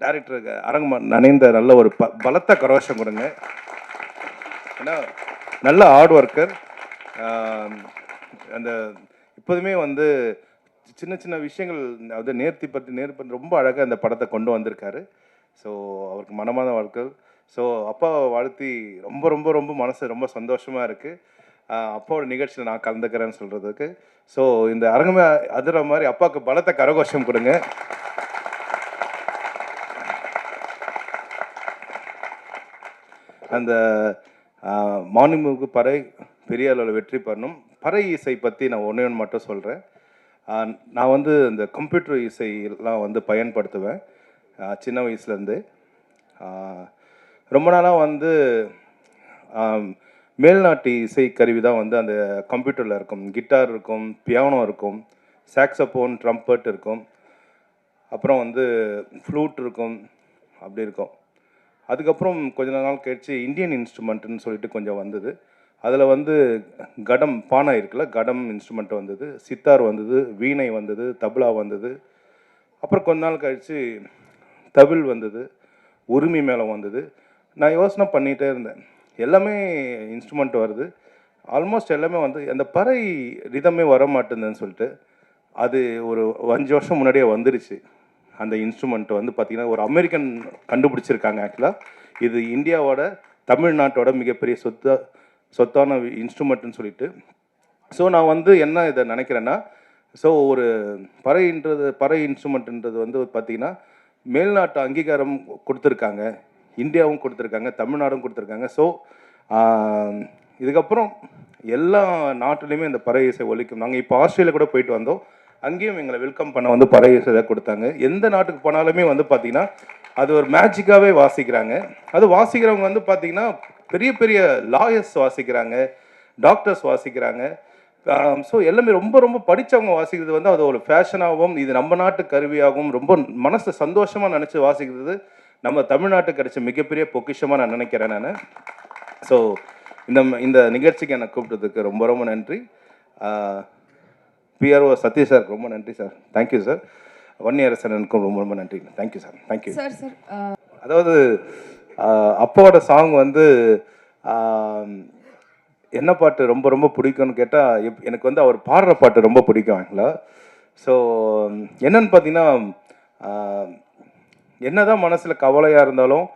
டேரக்டருக்கு அரங்கம் நனைந்த நல்ல ஒரு ப பலத்த கரோஷம் கொடுங்க. ஏன்னா நல்ல ஹார்ட் ஒர்க்கர் அந்த இப்போதுமே வந்து சின்ன சின்ன விஷயங்கள் அது நேர்த்தி பற்றி நேர்த்தி ரொம்ப அழகாக அந்த படத்தை கொண்டு வந்திருக்காரு. ஸோ அவருக்கு மனமான வாழ்க்கை ஸோ அப்பாவை வாழ்த்தி ரொம்ப ரொம்ப ரொம்ப மனசு ரொம்ப சந்தோஷமாக இருக்குது அப்பாவோட நிகழ்ச்சியில் நான் கலந்துக்கிறேன்னு சொல்கிறதுக்கு ஸோ இந்த அரங்கமே அதிர மாதிரி அப்பாவுக்கு பலத்தை கரகோஷம் கொடுங்க. அந்த மானிமுக்கு பறை பெரிய அளவில் வெற்றி பண்ணும் பறை இசை பற்றி நான் ஒன்றே ஒன்று மட்டும் சொல்கிறேன் நான் வந்து இந்த கம்ப்யூட்டர் இசையெல்லாம் வந்து பயன்படுத்துவேன் சின்ன வயசுலேருந்து. ரொம்ப நாளாக வந்து மேல்நாட்டு இசை கருவி தான் வந்து அந்த கம்ப்யூட்டரில் இருக்கும். கிட்டார் இருக்கும் பியானோ இருக்கும் சாக்ஸபோன் ட்ரம்பட் இருக்கும். அப்புறம் வந்து ஃப்ளூட் இருக்கும் அப்படி இருக்கும். அதுக்கப்புறம் கொஞ்ச நாள் கழிச்சு இந்தியன் இன்ஸ்ட்ருமெண்ட்டுன்னு சொல்லிட்டு கொஞ்சம் வந்தது. அதில் வந்து கடம் பானை இருக்குல்ல கடம் இன்ஸ்ட்ருமெண்ட் வந்தது சித்தார் வந்தது வீணை வந்தது தபலா வந்தது. அப்புறம் கொஞ்ச நாள் கழிச்சு தவில் வந்தது உரிமை மேலே வந்தது. நான் யோசனை பண்ணிகிட்டே இருந்தேன். எல்லாமே இன்ஸ்ட்ருமெண்ட் வருது. ஆல்மோஸ்ட் எல்லாமே வந்து அந்த பறை ரிதமே வர மாட்டேங்குதுன்னு சொல்லிட்டு அது ஒரு அஞ்சு வருஷம் முன்னாடியே வந்துருச்சு. அந்த இன்ஸ்ட்ருமெண்ட் வந்து பார்த்திங்கன்னா ஒரு அமெரிக்கன் கண்டுபிடிச்சிருக்காங்க ஆக்சுவலாக இது இந்தியாவோட தமிழ்நாட்டோட மிகப்பெரிய சொத்து சொத்தான இன்ஸ்ட்ருமெண்ட்னு சொல்லிட்டு. ஸோ நான் வந்து என்ன இதை நினைக்கிறேன்னா ஸோ ஒரு பறைன்றது பறை இன்ஸ்ட்ருமெண்ட்ன்றது வந்து பார்த்தீங்கன்னா மேல்நாட்டு அங்கீகாரம் கொடுத்துருக்காங்க. இந்தியாவும் கொடுத்துருக்காங்க தமிழ்நாடும் கொடுத்துருக்காங்க. ஸோ இதுக்கப்புறம் எல்லா நாட்டிலையுமே இந்த பறை இசை ஒழிக்கும் நாங்கள் இப்போ ஆஸ்திரேலியா கூட போயிட்டு வந்தோம். அங்கேயும் எங்களை வெல்கம் பண்ண வந்து பறை கொடுத்தாங்க. எந்த நாட்டுக்கு போனாலுமே வந்து பார்த்தீங்கன்னா அது ஒரு மேஜிக்காகவே வாசிக்கிறாங்க. அது வாசிக்கிறவங்க வந்து பார்த்தீங்கன்னா பெரிய பெரிய லாயர்ஸ் வாசிக்கிறாங்க டாக்டர்ஸ் வாசிக்கிறாங்க. ஸோ எல்லாமே ரொம்ப ரொம்ப படித்தவங்க வாசிக்கிறது வந்து அது ஒரு ஃபேஷனாகவும் இது நம்ம நாட்டு கருவியாகவும் ரொம்ப மனசு சந்தோஷமாக நினச்சி வாசிக்கிறது நம்ம தமிழ்நாட்டுக்கு கிடைச்ச மிகப்பெரிய பொக்கிஷமாக நான் நினைக்கிறேன் நான். ஸோ இந்த இந்த நிகழ்ச்சிக்கு என்னை கூப்பிட்டதுக்கு ரொம்ப ரொம்ப நன்றி. பிஆர்ஓ சதீஷ் சார் ரொம்ப நன்றி sir. Thank you sir one year sir ரொம்ப ரொம்ப நன்றி. Thank you sir thank you sir sir அதாவது அப்பாவோட சாங் வந்து என்ன பாட்டு ரொம்ப ரொம்ப பிடிக்கும்னு கேட்டால் எனக்கு வந்து அவர் பாடுற பாட்டு ரொம்ப பிடிக்கும் ஆக்சுவலாக ஸோ என்னன்னு பார்த்தீங்கன்னா என்னதான் மனசில் கவலையாக இருந்தாலும்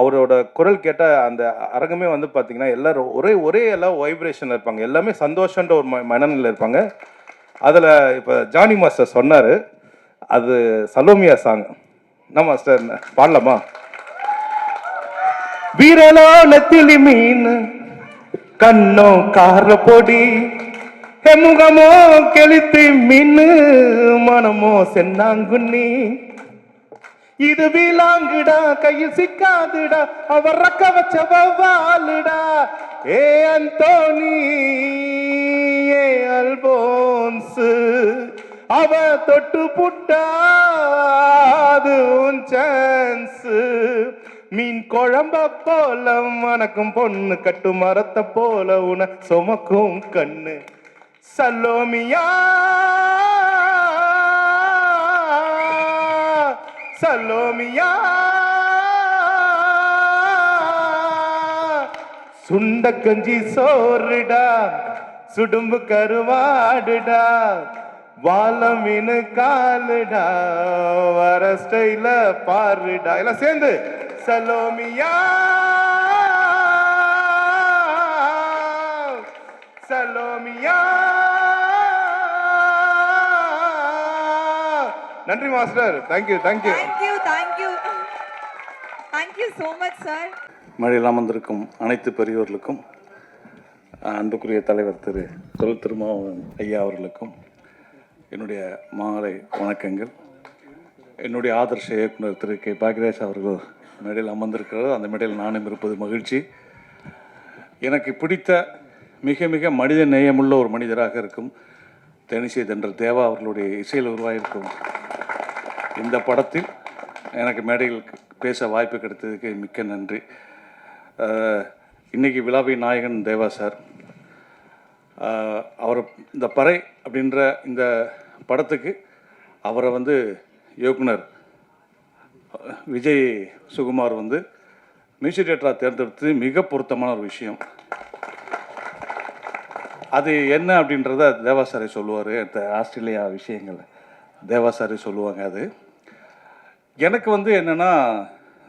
அவரோட குரல் கேட்ட அந்த அரங்கமே வந்து பார்த்தீங்கன்னா எல்லாரும் ஒரே ஒரே எல்லாம் வைப்ரேஷனில் இருப்பாங்க. எல்லாமே சந்தோஷன்ற ஒரு ம மனநிலையில் இருப்பாங்க. அதில் இப்போ ஜானி மாஸ்டர் சொன்னார் அது சலோமியா சாங் என்ன மாஸ்டர்? பாடலாமா? வீரலோ நெத்திலி மீன் கண்ணோ கார பொடி முகமோ கெளுத்தி மீன் மனமோ சென்னாங்குன்னி இது வீலாங்குடா கையில் சிக்காதுடா அவர் ரக்க வச்ச வவ்வாலுடா ஏ அந்தோனி அல்போன்ஸ் அவ தொட்டு புட்டாது உன் சான்ஸ் மீன் குழம்ப போல வணக்கம் பொண்ணு கட்டு மரத்தை போல உன சுமக்கும் கண்ணு. சல்லோமியா சல்லோமியா. சுண்ட கஞ்சி சோறுடா சுடும்பு கருவாடுடா வாழ மீன் காலுடா வர ஸ்டைல பாருடா. எல்லாம் சேர்ந்து சலோமியா சலோமியா. நன்றி master. Thank you thank you thank you thank you thank you so much sir மழையில் அமர்ந்திருக்கும் அனைத்து பெரியோர்களுக்கும் அன்புக்குரிய தலைவர் திரு தொல் திருமாவன் ஐயா அவர்களுக்கும் என்னுடைய மாலை வணக்கங்கள். என்னுடைய ஆதர்ஷ இயக்குனர் திரு கே. பாக்யராஜ் அவர்கள் மேடையில் அமர்ந்திருக்கிறது அந்த மேடையில் நானும் இருப்பது மகிழ்ச்சி. எனக்கு பிடித்த மிக மிக மனித நேயமுள்ள ஒரு மனிதராக இருக்கும் தேனிசை தென்றல் தேவா அவர்களுடைய இசையில் உருவாகியிருக்கும் இந்த படத்தில் எனக்கு மேடையில் பேச வாய்ப்பு கிடைத்ததுக்கு மிக்க நன்றி. இன்றைக்கி இன்னைக்கு விழாவின் நாயகன் தேவா சார். அவர் இந்த பறை அப்படின்ற இந்த படத்துக்கு அவரை வந்து இயக்குனர் விஜய் சுகுமார் வந்து மியூசிக் டேரக்டராக தேர்ந்தெடுத்து மிக பொருத்தமான ஒரு விஷயம். அது என்ன அப்படின்றத தேவாசாரி சொல்லுவார் இந்த ஆஸ்திரேலியா விஷயங்கள். தேவாசாரி சொல்லுவாங்க அது. எனக்கு வந்து என்னென்னா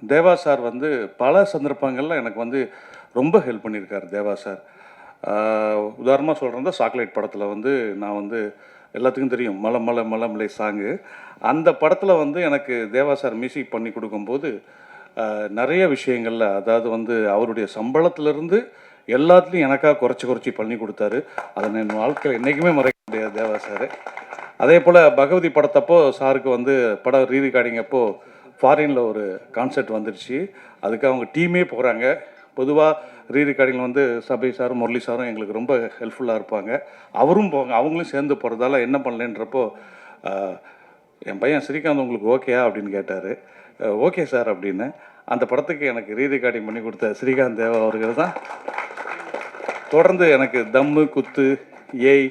தேவா சார் வந்து பல சந்தர்ப்பங்களில் எனக்கு வந்து ரொம்ப ஹெல்ப் பண்ணியிருக்காரு தேவா சார் உதாரணமாக சொல்கிறேன் சாக்லேட் படத்தில் வந்து நான் வந்து எல்லாத்துக்கும் தெரியும் மலை மலை மலமலை மலை சாங்கு அந்த படத்தில் வந்து எனக்கு தேவா சார் மியூசிக் பண்ணி கொடுக்கும்போது நிறைய விஷயங்களில் அதாவது வந்து அவருடைய சம்பளத்திலிருந்து எல்லாத்துலேயும் எனக்காக குறைச்சி குறைச்சி பண்ணி கொடுத்தாரு. அதை என் வாழ்க்கையில் என்றைக்குமே மறைக்க முடியாது தேவா சார். அதே போல் பகவதி படத்தப்போ சாருக்கு வந்து படம் ரீ ரெக்கார்டிங் அப்போது ஃபாரினில் ஒரு கான்செர்ட் வந்துடுச்சு அதுக்கு அவங்க டீமே போகிறாங்க பொதுவாக ரீ ரெக்கார்டிங்கில் வந்து சபை சாரும் முரளி சாரும் எங்களுக்கு ரொம்ப ஹெல்ப்ஃபுல்லாக இருப்பாங்க. அவரும் போவாங்க அவங்களும் சேர்ந்து போகிறதால என்ன பண்ணலன்றப்போ என் பையன் ஸ்ரீகாந்த் உங்களுக்கு ஓகேயா அப்படின்னு கேட்டார். ஓகே சார் அப்படின்னு. அந்த படத்துக்கு எனக்கு ரீ ரெக்கார்டிங் பண்ணி கொடுத்த ஸ்ரீகாந்த் தேவா அவர்கள் தான். தொடர்ந்து எனக்கு தம்மு குத்து ஏய்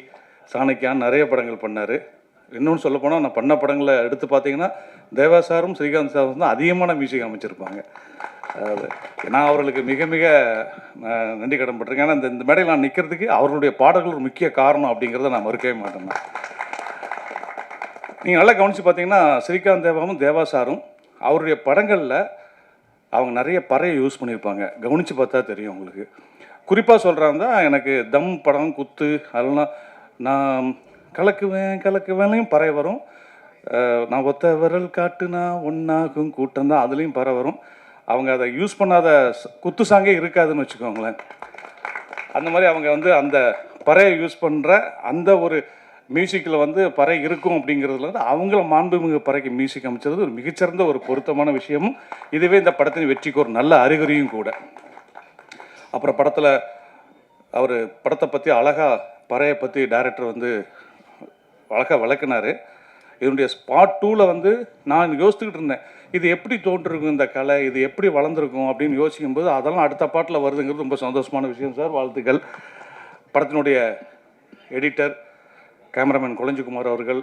சாணக்கியான் நிறைய படங்கள் பண்ணார். இன்னொன்று சொல்ல போனால் நான் பண்ண படங்களை எடுத்து பார்த்தீங்கன்னா தேவா சாரும் ஸ்ரீகாந்த் சாரும் தான் அதிகமான மியூசிக் அமைச்சிருப்பாங்க. நான் அவர்களுக்கு மிக மிக நன்றி கடன் பட்டிருக்கேன். ஏன்னா இந்த இந்த மேடையில் நான் நிற்கிறதுக்கு அவர்களுடைய பாடல்கள் ஒரு முக்கிய காரணம் அப்படிங்கிறத நான் மறுக்கவே மாட்டேன். நீங்கள் நல்லா கவனித்து பார்த்தீங்கன்னா ஸ்ரீகாந்த் தேவாவும் தேவா சாரும் அவருடைய படங்களில் அவங்க நிறைய பறையை யூஸ் பண்ணியிருப்பாங்க. கவனித்து பார்த்தா தெரியும் உங்களுக்கு. குறிப்பாக சொல்கிறாங்க எனக்கு தம் படம் குத்து அதெல்லாம் நான் கலக்குவேன் கலக்குவேன்லையும் பறை வரும். நான் ஒத்த விரல் காட்டுனா ஒன்றாகும் கூட்டம் தான் அதுலேயும் பறை வரும். அவங்க அதை யூஸ் பண்ணாத குத்து சாங்கே இருக்காதுன்னு வச்சுக்கோங்களேன். அந்த மாதிரி அவங்க வந்து அந்த பறையை யூஸ் பண்ணுற அந்த ஒரு மியூசிக்கில் வந்து பறை இருக்கும் அப்படிங்கிறதுல வந்து அவங்கள மாண்புமிகு பறைக்கு மியூசிக் அமைச்சது ஒரு மிகச்சிறந்த ஒரு பொருத்தமான விஷயமும். இதுவே இந்த படத்தின் வெற்றிக்கு ஒரு நல்ல அறிகுறியும் கூட. அப்புறம் படத்தில் அவர் படத்தை பற்றி அழகாக பறையை பற்றி டைரக்டர் வந்து அழகாக விளக்குனாரு. இதனுடைய ஸ்பாட் டூவில் வந்து நான் யோசிச்சுக்கிட்டு இருந்தேன். இது எப்படி தோன்றிருக்கும் இந்த கலை? இது எப்படி வளர்ந்துருக்கும் அப்படின்னு யோசிக்கும் போது அதெல்லாம் அடுத்த பாட்டில் வருதுங்கிறது ரொம்ப சந்தோஷமான விஷயம் சார். வாழ்த்துக்கள். படத்தினுடைய எடிட்டர் கேமராமேன் குலஞ்சிக்குமார் அவர்கள்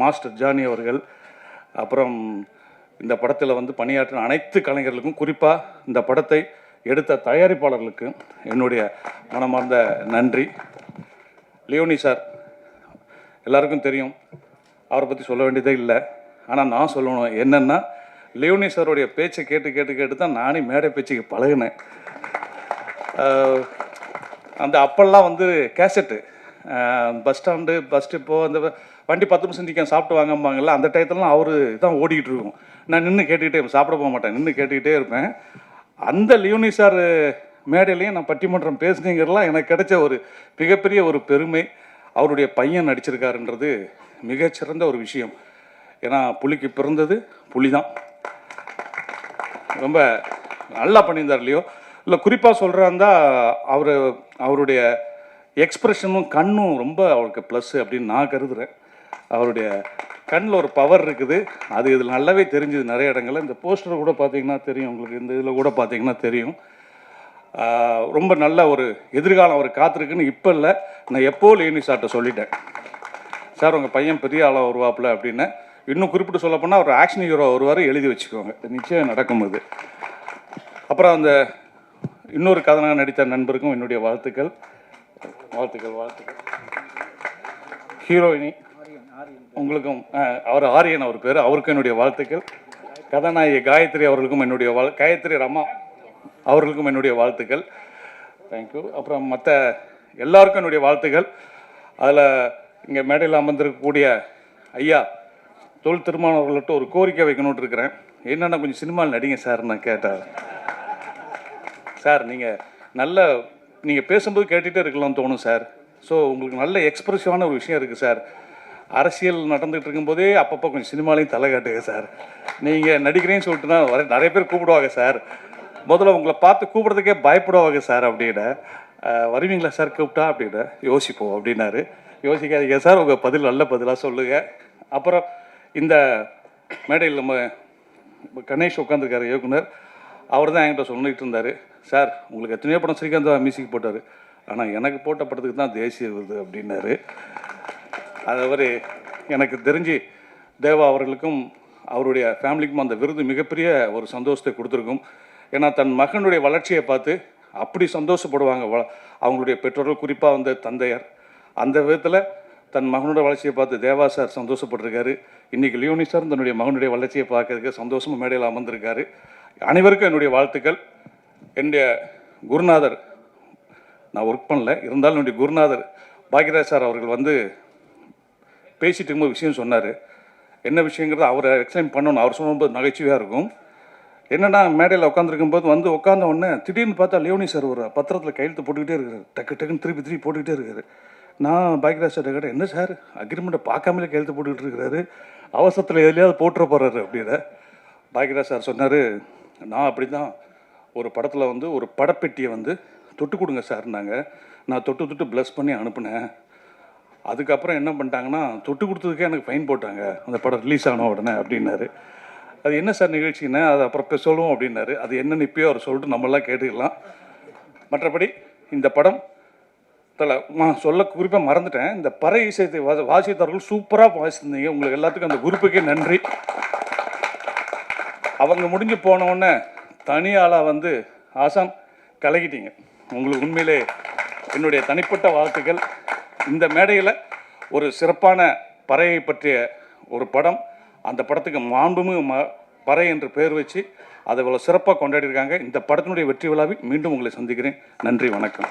மாஸ்டர் ஜானி அவர்கள் அப்புறம் இந்த படத்தில் வந்து பணியாற்றின அனைத்து கலைஞர்களுக்கும் குறிப்பாக இந்த படத்தை எடுத்த தயாரிப்பாளர்களுக்கு என்னுடைய மனமார்ந்த நன்றி. லியோனி சார் எல்லாருக்கும் தெரியும் அவரை பற்றி சொல்ல வேண்டியதே இல்லை. ஆனால் நான் சொல்லணும் என்னென்னா லியோனி சாருடைய பேச்சை கேட்டு கேட்டு கேட்டு தான் நானே மேடை பேச்சுக்கு பழகினேன். அந்த அப்பெல்லாம் வந்து கேசட்டு. பஸ் ஸ்டாண்டு பஸ் இப்போது அந்த வண்டி பத்து நிமிஷம் நிற்க சாப்பிட்டு வாங்கம்பாங்கல்ல அந்த டயத்துலலாம் அவர் தான் ஓடிக்கிட்டு இருக்கும். நான் நின்று கேட்டுக்கிட்டே சாப்பிட போக மாட்டேன் நின்று கேட்டுக்கிட்டே இருப்பேன். அந்த லியோனி சார் மேடையிலையும் நான் பட்டிமன்றம் பேசுனீங்கிறதுலாம் எனக்கு கிடைச்ச ஒரு மிகப்பெரிய ஒரு பெருமை. அவருடைய பையன் நடிச்சிருக்காருன்றது மிகச்சிறந்த ஒரு விஷயம். ஏன்னா புலிக்கு பிறந்தது புலி தான் ரொம்ப நல்லா பண்ணியிருந்தார் இல்லையோ இல்லை குறிப்பாக சொல்கிறாருந்தா அவர் அவருடைய எக்ஸ்ப்ரெஷனும் கண்ணும் ரொம்ப அவருக்கு ப்ளஸ் அப்படின்னு நான் கருதுகிறேன் அவருடைய கண்ணில் ஒரு பவர் இருக்குது. அது இதில் நல்லாவே தெரிஞ்சுது நிறைய இடங்களில். இந்த போஸ்டர் கூட பார்த்தீங்கன்னா தெரியும். உங்களுக்கு இந்த இதில் கூட பார்த்தீங்கன்னா தெரியும். ரொம்ப நல்ல ஒரு எதிர்காலம் அவர் காத்திருக்குன்னு இப்போ இல்லை. நான் எப்போ லேனி சொல்லிட்டேன். சார் உங்கள் பையன் பெரிய ஆளாக வருவாப்புல அப்படின்னு இன்னும் குறிப்பிட்டு சொல்லப்போனால் ஒரு அவர் ஆக்ஷன் ஹீரோ வருவார் எழுதி வச்சுக்கோங்க. நிச்சயம் நடக்கும் இது அப்புறம் அந்த இன்னொரு கதனாக நடித்த நண்பருக்கும் என்னுடைய வாழ்த்துக்கள். வாழ்த்துக்கள் வாழ்த்துக்கள். ஹீரோயினி உங்களுக்கும் அவர் ஆரியன் அவர் பேர். அவருக்கும் என்னுடைய வாழ்த்துக்கள். கதாநாயகி காயத்ரி அவர்களுக்கும் என்னுடைய வாழ் காயத்ரி ரமா அவர்களுக்கும் என்னுடைய வாழ்த்துக்கள். தேங்க்யூ அப்புறம் மற்ற எல்லாருக்கும் என்னுடைய வாழ்த்துக்கள். அதில் இங்கே மேடையில் அமர்ந்திருக்கக்கூடிய ஐயா தொல் திருமானவர்களிட்ட ஒரு கோரிக்கை வைக்கணும்னு இருக்கிறேன். என்னென்ன கொஞ்சம் சினிமாவில் நடிங்க சார் நான் கேட்டேன். சார் நீங்கள் நல்ல நீங்கள் பேசும்போது கேட்டுகிட்டே இருக்கலாம்னு தோணும் சார். ஸோ உங்களுக்கு நல்ல எக்ஸ்ப்ரெசிவான ஒரு விஷயம் இருக்குது சார். அரசியல் நடந்துகிட்டு இருக்கும்போதே அப்பப்போ கொஞ்சம் சினிமாலையும் தலை காட்டுங்க சார். நீங்கள் நடிக்கிறேன்னு சொல்லிட்டுனா வர நிறைய பேர் கூப்பிடுவாங்க சார். முதல்ல உங்களை பார்த்து கூப்பிட்றதுக்கே பயப்படுவாங்க சார் அப்படின்னு. வருவீங்களா சார் கூப்பிட்டா அப்படின்னு. யோசிப்போம் அப்படின்னாரு. யோசிக்காதீங்க சார் உங்கள் பதில் நல்ல பதிலாக சொல்லுங்கள் அப்புறம் இந்த மேடையில் நம்ம கணேஷ் உட்காந்துருக்காரு இயக்குனர். அவர் தான் என்கிட்ட சொல்லிட்டு இருந்தார். சார் உங்களுக்கு எத்தனையோ படம் ஸ்ரீகாந்த் மியூசிக் போட்டார். ஆனால் எனக்கு போட்ட படத்துக்கு தான் தேசிய விருது அப்படின்னாரு. அது எனக்கு தெரிஞ்சு தேவா அவர்களுக்கும் அவருடைய ஃபேமிலிக்கும் அந்த விருது மிகப்பெரிய ஒரு சந்தோஷத்தை கொடுத்துருக்கும். ஏன்னா தன் மகனுடைய வளர்ச்சியை பார்த்து அப்படி சந்தோஷப்படுவாங்க. அவங்களுடைய பெற்றோர்கள் குறிப்பாக வந்து தந்தையார். அந்த விதத்தில் தன் மகனோட வளர்ச்சியை பார்த்து தேவா சார் சந்தோஷப்பட்டிருக்காரு. இன்னைக்கு லியோனி சார் தன்னுடைய மகனுடைய வளர்ச்சியை பார்க்கறதுக்கு சந்தோஷமாக மேடையில் அமர்ந்திருக்காரு. அனைவருக்கும் என்னுடைய வாழ்த்துக்கள். என்னுடைய குருநாதர் நான் ஒர்க் பண்ணல. இருந்தாலும் என்னுடைய குருநாதர் பாக்யராஜ் சார் அவர்கள் வந்து பேசிட்டு இருக்கும்போது விஷயம் சொன்னார். என்ன விஷயங்கிறத அவரை எக்ஸ்பிளைன் பண்ணணும். அவர் சொல்லும்போது நகைச்சுவையாக இருக்கும். என்னென்னா மேடையில் உட்காந்துருக்கும் போது வந்து உட்காந்த உடனே திடீர்னு பார்த்தா லியோனி சார் ஒரு பத்திரத்தில் கையெழுத்து போட்டுக்கிட்டே இருக்காரு டக்கு டக்குன்னு திருப்பி திருப்பி போட்டுக்கிட்டே இருக்காரு நான் பாக்யராஜ் சார் கேட்டேன் என்ன சார்? அக்ரிமெண்ட்டை பார்க்காமலே கையெழுத்து போட்டுக்கிட்டு இருக்கிறாரு. அவசரத்தில் எதுலையாவது போட்டுற போகிறாரு அப்படின்னு பாக்யராஜ் சார் சொன்னார் நான் அப்படி தான் ஒரு படத்தில் வந்து ஒரு படப்பெட்டியை வந்து தொட்டு கொடுங்க சார்னாங்க நான் தொட்டு தொட்டு ப்ளஸ் பண்ணி அனுப்புனேன். அதுக்கப்புறம் என்ன பண்ணிட்டாங்கன்னா தொட்டு கொடுத்ததுக்கே எனக்கு ஃபைன் போட்டாங்க. அந்த படம் ரிலீஸ் ஆன உடனே அப்படின்னாரு. அது என்ன சார் நிகழ்ச்சின்னா அது அப்புறம் இப்போ சொல்லுவோம் அப்படின்னாரு. அது என்னன்னு இப்பயோ அவர் சொல்லிட்டு நம்மளாம் கேட்டுக்கலாம். மற்றபடி இந்த படம் நான் சொல்ல குறிப்பாக மறந்துட்டேன். இந்த பறை இசையத்தை வா- வாசித்தவர்கள் சூப்பராக வாசிச்சிருந்தீங்க உங்களுக்கு எல்லாத்துக்கும் அந்த குரூப்புக்கே நன்றி. அவங்க முடிஞ்சு போனவுடனே தனியாளாக தனி ஆளாக வந்து ஆசான் கலகிட்டீங்க உங்களுக்கு உண்மையிலே என்னுடைய தனிப்பட்ட வாழ்த்துக்கள். இந்த மேடையில் ஒரு சிறப்பான பறையை பற்றிய ஒரு படம் அந்த படத்துக்கு மாண்புமிகு ம பறை என்று பெயர் வச்சு அதை இவ்வளோ சிறப்பாக கொண்டாடிருக்காங்க இந்த படத்தினுடைய வெற்றி விழாவில் மீண்டும் உங்களை சந்திக்கிறேன். நன்றி வணக்கம்.